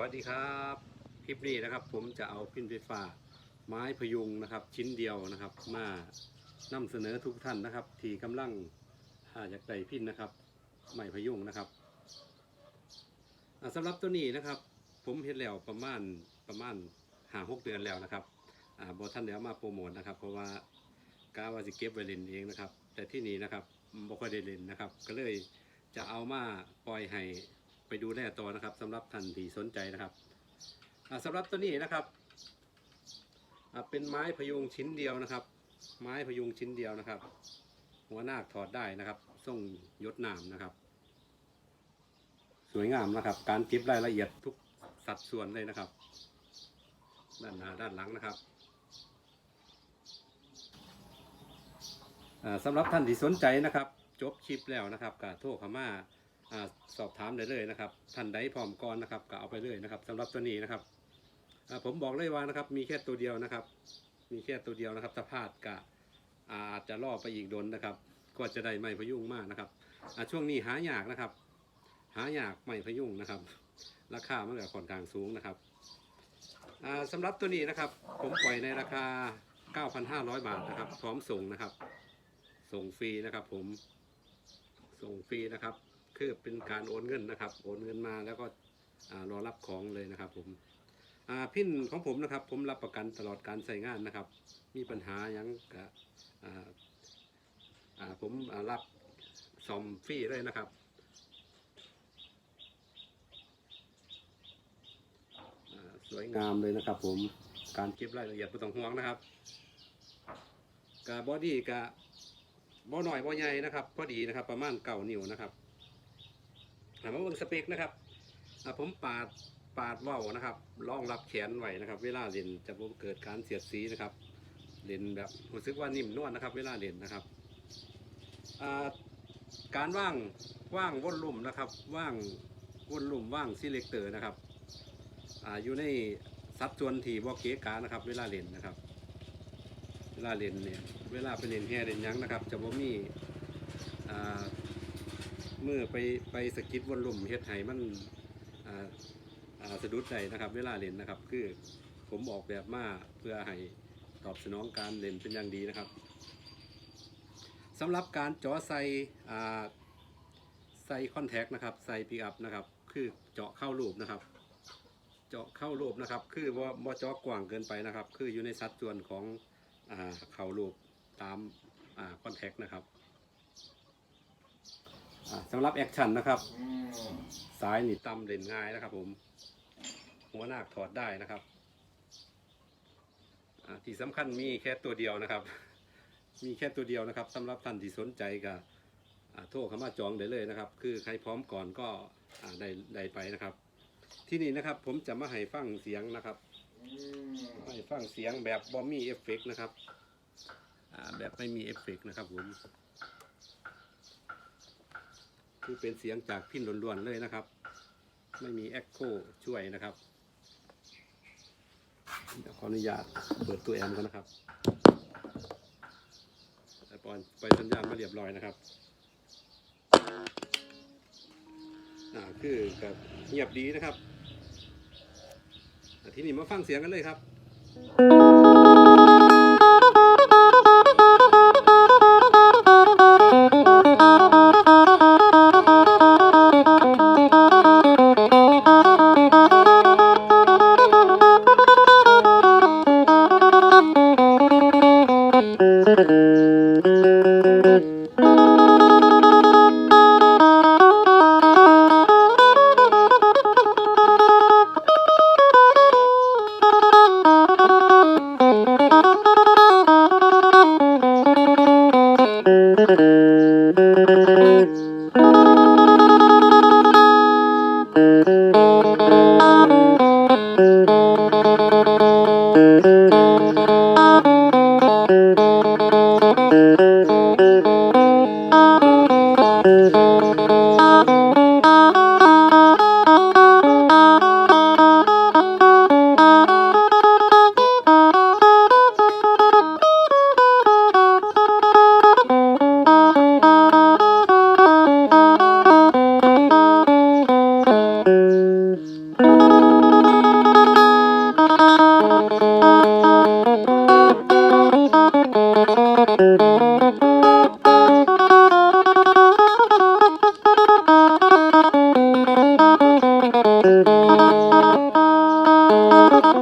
วัสดีครับคลิปนี้นะครับ ผมจะเอาพินไฟฟ้าไม้พยุงนะครับ ชิ้นเดียวนะครับ มานำเสนอทุกท่านนะครับ ที่กำลังหาจากใดพินนะครับไม้พยุงนะครับอ่าสำหรับตัวนี้นะครับ ผมเห็นแล้วประมาณประมาณหาหกเดือนแล้วนะครับบอท่านเดี๋ยวมาโปรโมทนะครับ เพราะว่ากาว่าสิเก็บไว้เล่นเองนะครับ แต่ที่นี่นะครับบ่ค่อยได้เล่นนะครับ ก็เลยจะเอามาปล่อยให้ ดูแลต่อนะครับสำหรับท่านที่สนใจนะครับอ่าสำหรับตัวนี้นะครับเป็นไม้พยุงชิ้นเดียวนะครับ ไม้พยุงชิ้นเดียวนะครับ หัวหน้าคถอดได้นะครับส่งยศนามนะครับ สวยงามนะครับ การเก็บรายละเอียดทุกสัดส่วนเลยนะครับ ด้านหน้าด้านหลังนะครับอ่าสำหรับท่านที่สนใจนะครับ จบคลิปแล้วนะครับก็โทรขม่า สอบถามได้เลยนะครับท่านใดพร้อมก่อนนะครับก็เอาไปเลยนะครับสำหรับตัวนี้นะครับผมบอกเลยว่านะครับมีแค่ตัวเดียวนะครับ มีแค่ตัวเดียวนะครับถ้าพลาดก็อาจจะล่อไปอีกโดนนะครับ ก็จะได้ไม่พยุงมากนะครับช่วงนี้หายากนะครับ หายากไม่พยุงนะครับ ราคามันก็ค่อนข้างสูงนะครับอ่าสำหรับตัวนี้นะครับ ผมปล่อยในราคา 9,500 บาทนะครับ พร้อมส่งนะครับ ส่งฟรีนะครับ ผมส่งฟรีนะครับ คือเป็นการโอนเงินนะครับ โอนเงินมาแล้วก็รอรับของเลยนะครับ ผมพินของผมนะครับ ผมรับประกันตลอดการใช้งานนะครับ มีปัญหายังกับผมรับซ่อมฟรีเลยนะครับสวยงามเลยนะครับ ผมการเก็บรายละเอียดไม่ต้องห่วงนะครับกาบอดี้กะบ่หน่อยบ่ใหญ่นะครับ พอดีนะครับ ประมาณเก่านิ้วนะครับ ถามว่าเบิ่งสเปคนะครับผมปาดปาดเว้านะครับรองรับแขนไว้นะครับ เวลาเล่นจะบ่เกิดการเสียดสีนะครับ เล่นแบบรู้สึกว่านิ่มนวลนะครับ เวลาเล่นนะครับการว่างว่างวนลุ่มนะครับ ว่างวนลุ่มว่างซีเล็กเตอร์นะครับออยู่ในสัดส่วนทีบ่เกกานะครับ เวลาเล่นนะครับ เวลาเล่นเนี่ยเวลาไปเล่นแห่เล่นยังนะครับ จะบ่มีอ่า เมื่อไปไปสกิดวนลุ่มเฮ็ดให้มันสะดุดได้นะครับ เวลาเล่นนะครับ คือผมออกแบบมาเพื่อให้ตอบสนองการเล่นเป็นอย่างดีนะครับสำหรับการเจาะใส่ใส่คอนแทคนะครับใส่ปิกอัพนะครับ คือเจาะเข้ารูปนะครับ เจาะเข้ารูปนะครับ คือว่าบ่เจาะกว้างเกินไปนะครับ คืออยู่ในสัดส่วนของอเข้ารูปตามคอนแทคนะครับ อ่าสำหรับแอคชั่นนะครับซ้ายนี่ตำเล่นง่ายนะครับ ผม หัวหน้าคถอดได้นะครับอ่าที่สำคัญมีแค่ตัวเดียวนะครับ มีแค่ตัวเดียวนะครับสำหรับท่านที่สนใจก็อ่าโทรเข้ามาจองได้เลยนะครับ คือใครพร้อมก่อนก็ได้ได้ไปนะครับ ที่นี่นะครับผมจะมาให้ฟังเสียงนะครับให้ฟังเสียงแบบบอมมี่เอฟเฟกนะครับแบบไม่มีเอฟเฟกนะครับผม คือเป็นเสียงจากพินล้วนๆเลยนะครับ ไม่มีแอคโคช่วยนะครับเดี๋ยวขออนุญาตเปิดตัวแอมกันนะครับแต่ปอนไปสัญญาณมาเรียบร้อยนะครับอ่าคือกับเงียบดีนะครับ ทีนี้มาฟังเสียงกันเลยครับ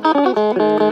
Thank.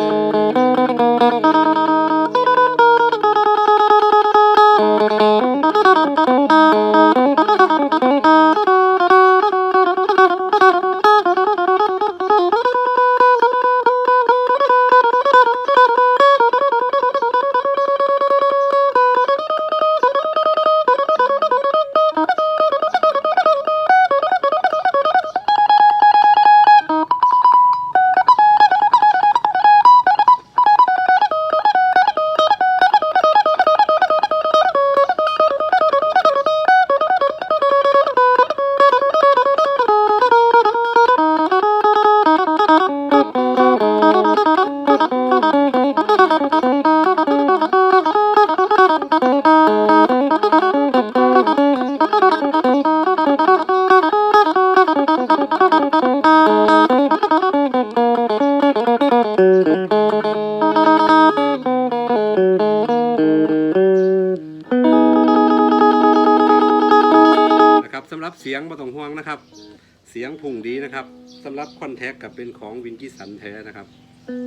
สำหรับคอนแทคกับเป็นของวินกิสันแท้นะครับ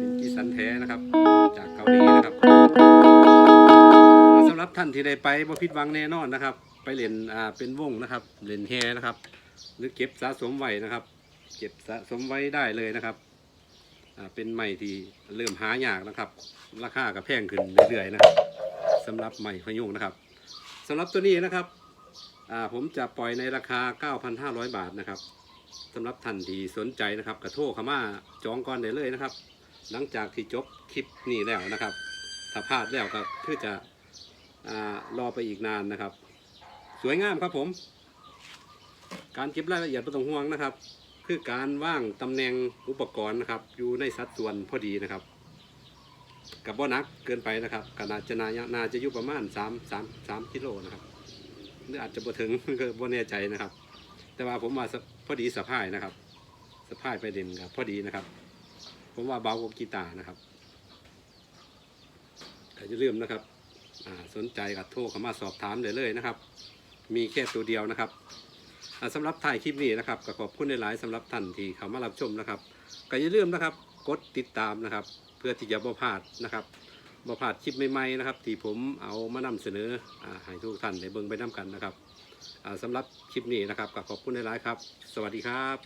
วินกิสันแท้นะครับ จากเกาหลีนะครับสำหรับท่านที่ได้ไปบ่ผิดหวังแน่นอนนะครับ ไปเล่นอ่าเป็นวงนะครับเล่นแฮนะครับ หรือเก็บสะสมไว้นะครับ เก็บสะสมไว้ได้เลยนะครับอ่าเป็นใหม่ที่เริ่มหายากนะครับ ราคาก็แพงขึ้นเรื่อยๆนะครับสำหรับใหม่พยุงนะครับสำหรับตัวนี้นะครับอ่าผมจะปล่อยในราคา 9,500 บาทนะครับ สำหรับท่านที่สนใจนะครับกระโทรเข้ามาจองก่อนได้เลยนะครับ หลังจากที่จบคลิปนี้แล้วนะครับ ถ้าพลาดแล้วก็คือจะรอไปอีกนานนะครับ สวยงามครับผม การเก็บรายละเอียดไม่ต้องห่วงนะครับ คือการว่างตำแหน่งอุปกรณ์นะครับ อยู่ในสัดส่วนพอดีนะครับ กับบ่หนักเกินไปนะครับขนาดจะนานาจะอยู่ประมาณ3 3 3กิโลนะครับหรืออาจจะบ่ถึงก็บ่แน่ใจนะครับ แต่ว่าผมว่าพอดีสะพายนะครับสะพายไปเด่นครับ พอดีนะครับ ผมว่าเบากว่ากีตาร์นะครับก็จะเริ่าลืมนะครับสนใจกับโทรเข้ามาสอบถามได้เลยนะครับ มีแค่ตัวเดียวนะครับอ่าสำหรับถ่ายคลิปนี้นะครับก็ขอบคุณในหลายสำหรับท่านที่เข้ามารับชมนะครับก็อย่าลืมนะครับ กดติดตามนะครับ เพื่อที่จะบ่พลาดนะครับบ่พลาดคลิปใหม่ๆนะครับ ที่ผมเอามานำเสนออให้ทุกท่านได้เบิ่งไปน้กันนะครับ สำหรับคลิปนี้นะครับขอบคุณในหลายครับ สวัสดีครับ